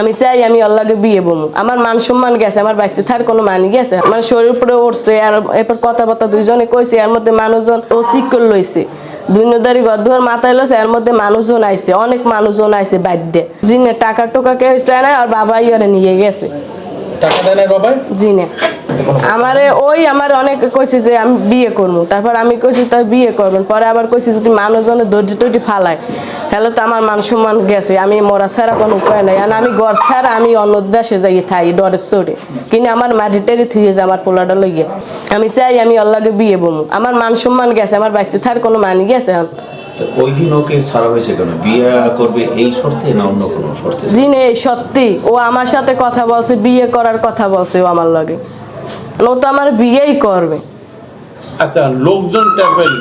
আমি চাই আমি আল্লাহকে বিয়ে বমু আমার মান সম্মান গেছে আমার বাইসে থার কোনো মানি গেছে। আমার শরীর উপরে উঠছে আর এরপর কথাবার্তা দুইজনে কইছে এর মধ্যে মানুষজন ও সিকল লইছে। দুইনদারি গদ্দুয়ার মাথায় লইছে এর মধ্যে মানুষজন আইছে অনেক মানুষজন আইছে বাদ্যে জিনে টাকা টোকা কে হয়েছে না আর বাবা ইয়ারে নিয়ে গেছে। টাকা দেয় না বাবাই জিনে। আমারে ওই আমার অনেক কইছে যে আমি বিয়ে করব তারপর আমি কইছি তাই বিয়ে করবেন পরে আবার কইছি যদি মানুষজনের দর্জি টর্জি ফালায়। হলে তো আমার মান সম্মান গেছে। আমি মরা ছাড়া কোনো উপায় নাই। আর আমি ঘর ছাড়া আমি অন্য দেশে যাই থাই ডরের চড়ে। কিন্তু আমার মাটি টেরি থুয়ে যায় আমার পোলাটা লইয়ে। আমি চাই আমি আল্লাহকে বিয়ে বমু। আমার মান সম্মান গেছে আমার বাইসে থার কোনো মানি গেছে এখন। তো ওই দিন ওকে ছাড়া হয়েছে কেন? বিয়ে করবে এই শর্তে না অন্য কোনো শর্তে? জিনে সত্যি। ও আমার সাথে কথা বলছে বিয়ে করার কথা বলছে ও আমার লগে। ও তো আমার বিয়েই করবে। আচ্ছা লোকজন টের?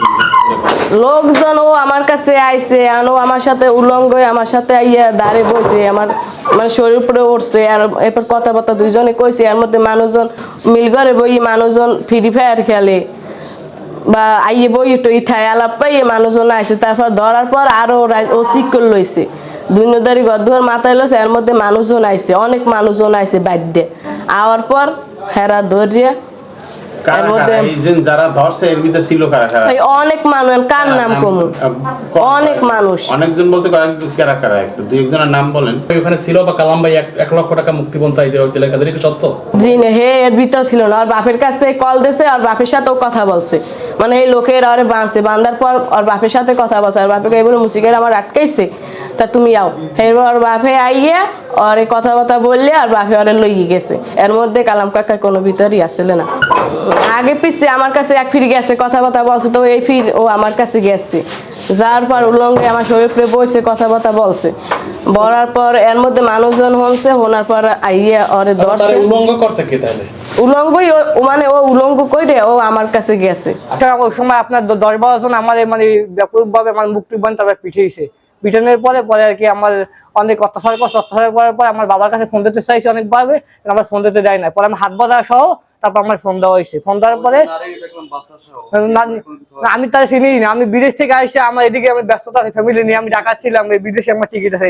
লোকজন ও আমার কাছে আইছে ও আমার সাথে উলঙ্গ আমার সাথে আইয়া দাঁড়ে বসে আমার মানে শরীর উপরে উঠছে, আর এরপর কথাবার্তা দুইজনে কইছে, এর মধ্যে মানুষজন মিলঘরে বই মানুষজন ফ্রি ফায়ার খেলে, বা আইয়ে বই টই থাই আলাপ পাইয়ে মানুষজন আইছে, তারপর ধরার পর আরও রা- ও সিকল লইছে দুইনদারি গদ্দুয়ার মাথায় লইছে, এর মধ্যে মানুষজন আইছে, অনেক মানুষজন আইছে বাদ্যে, আওয়ার পর হেরা ধরিয়া যারা ধরছে এর ভিতরে ছিল কারা কারা? অনেক মানুষ কার নাম কমু? অনেক মানুষ। অনেকজন বলতে কয়েকজন কারা কারা? একটু দুই একজনের নাম বলেন। ওখানে ছিল বা কালাম ভাই এক- লক্ষ টাকা মুক্তিপণ চাইছে সত্য? জি না হে এর ভিতর ছিল না। আর বাপের কাছে কল দিছে আর বাপের সাথেও কথা বলছে। মানে এই লোকের আরে বাঁধছে বাঁধার পর আর বাপের সাথে কথা বলছে। আর বাপেকে এবার মুসিকের আমার আটকাইছে। তা তুমি আও। এরপর আর বাপে আইয়া আর এই কথাবার্তা বললে আর বাপে আরে লইয়ে গেছে। এর মধ্যে কালাম কাকা কোনো ভিতরই আসলে না। আগে পিছে আমার কাছে এক ফির গেছে কথাবার্তা বলছে তো এই ফির ও আমার কাছে গেছে। যার পর উলঙ্গে আমার শরীর উপরে বসে কথাবার্তা বলছে। বলার পর এর মধ্যে মানুষজন হনছে হোনার পর আইয়া ওরে তারা ধরছে। উলঙ্গ করছে কি তাহলে? উলঙ্গই ও- মানে ও উলঙ্গ কইরে ও আমার কাছে গেছে। আচ্ছা ওই সময় আপনার দশ বারো জন আমার মানে ব্যাপকভাবে আমার মুক্তি বান তারপরে পিঠিয়েছে পিটানোর পরে পরে আর কি আমার অনেক অত্যাচার করছে অত্যাচার করার পর আমার বাবার কাছে ফোন দিতে চাইছে অনেকভাবে কিন্তু আমার ফোন দিতে দেয় না পরে আমি হাত বাঁধা সহ তারপর আমার ফোন দেওয়া হয়েছে। ফোন দেওয়ার পরে আমি তার চিনি না। আমি বিদেশ থেকে আসছে আমার এদিকে আমি ব্যস্ততা ফ্যামিলি নিয়ে আমি ঢাকা ছিলাম বিদেশে আমার টিকিট আছে।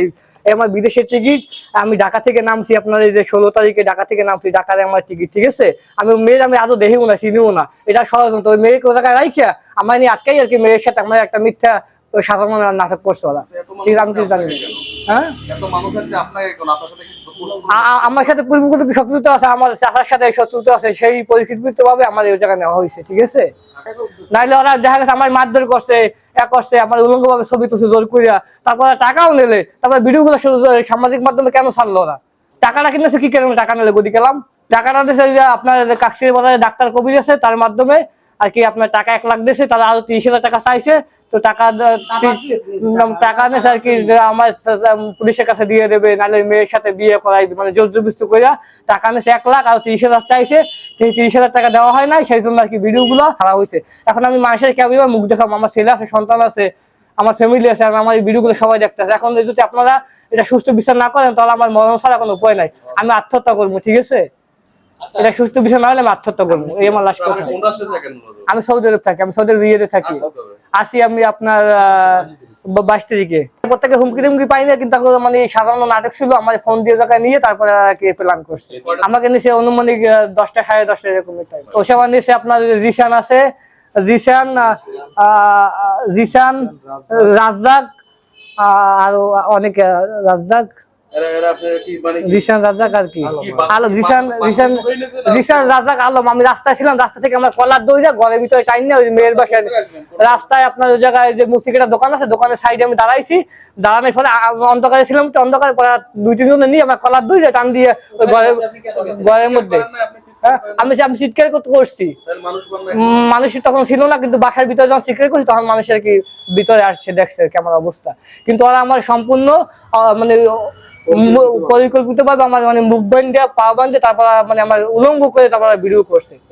আমার বিদেশের টিকিট আমি ঢাকা থেকে নামছি আপনার এই যে ষোলো তারিখে ঢাকা থেকে নামছি ঢাকার আমার টিকিট ঠিক আছে? আমি মেয়ের আমি আদৌ দেখিও না চিনিও না। এটা ষড়যন্ত্র। ওই ওই জায়গায় রাইখা? আমার নিয়ে আটকাই আর কি মেয়ের সাথে আমার একটা মিথ্যা সাধারণ নাটক করছে ওরা। ঠিক আছে, আমি জানি হ্যাঁ? আমার সাথে শত্রুতা আছে? আমার চাষার সাথে শত্রুতা আছে, সেই ভাবে আমার এই জায়গায় নেওয়া হয়েছে, ঠিক আছে? নাইলে ওরা দেখা গেছে আমার মারধর করছে, এক আমার উলঙ্গ ভাবে ছবি তুলছে, জোর করিয়া তারপরে টাকাও নিলে, তারপর সামাজিক মাধ্যমে কেন ছাড়লো ওরা? টাকাটা কিনেছে কি কেন টাকা নিলে, গদি গেলাম টাকাটা দিয়েছে আপনার কাকসির বাজারে ডাক্তার কবির আছে, তার মাধ্যমে আর কি আপনার টাকা এক লাখ দিয়েছে, তারা আরও তিরিশ হাজার টাকা চাইছে তো টাকা টাকা নিয়েছে আর কি আমার পুলিশের কাছে দিয়ে দেবে নাহলে মেয়ের সাথে বিয়ে করাই মানে জোর জবরদস্তি করে টাকা নিয়েছে এক লাখ আর তিরিশ হাজার চাইছে সেই তিরিশ হাজার টাকা দেওয়া হয় না সেই জন্য আর কি ভিডিও গুলো খারাপ হয়েছে এখন আমি মানুষের কেমন মুখ দেখাবো? আমার ছেলে আছে সন্তান আছে আমার ফ্যামিলি আছে আর আমার এই ভিডিও গুলো সবাই দেখতেছে। এখন যদি আপনারা এটা সুস্থ বিচার না করেন তাহলে আমার মরণ ছাড়া কোনো উপায় নাই। আমি আত্মহত্যা করব ঠিক আছে? এটা সুস্থ বিচার না হলে আমি আত্মহত্যা করব। এই আমার লাস্ট কথা আমি সৌদি আরব থাকি আমি সৌদি আরব রিয়াদে থাকি। আসি আমি আপনার আহ, বাইশ তারিখে। প্রত্যেকে হুমকি টুমকি পাই না কিন্তু মানে সাধারণ নাটক ছিল আমার ফোন দিয়ে জায়গায় নিয়ে তারপরে আর কি প্ল্যান করছে। আমাকে নিচে অনুমানিক দশটা সাড়ে দশটা এরকম তো সেবার নিচে আপনার রিসান আছে। রিসান রিসান রাজ্জাক। আহ, আরও অনেক আহ, রাজ্জাক। রিসান রাজাক আর কি। আলো রিসান রিসান রিসান রাজাক আলম আমি রাস্তায় ছিলাম রাস্তা থেকে আমার কলার দইরা ঘরের ভিতরে টাইম না ওই মেয়ের বাসায় রাস্তায় আপনার ওই জায়গায় যে মুক্তিকেটা দোকান আছে দোকানের সাইডে আমি দাঁড়াইছি। দাঁড়ানোর ফলে অন্ধকারে ছিলাম অন্ধকারে দুই তিনজনে নিয়ে আমার কলার দই টান দিয়ে ওই ঘরের ঘরের মধ্যে। হ্যাঁ আমি আমি চিৎকার করতে করছি মানুষ তখন ছিল না কিন্তু বাসার ভিতরে যখন চিৎকার করছি তখন মানুষের কি ভিতরে আসছে দেখছে কেমন অবস্থা। কিন্তু ওরা আমার সম্পূর্ণ মানে পরিকল্পিত ভাবে আমার মানে মুখ বান্ধে পা বান্ধে তারপর মানে আমার উলঙ্গ করে তারপর ভিডিও করছে।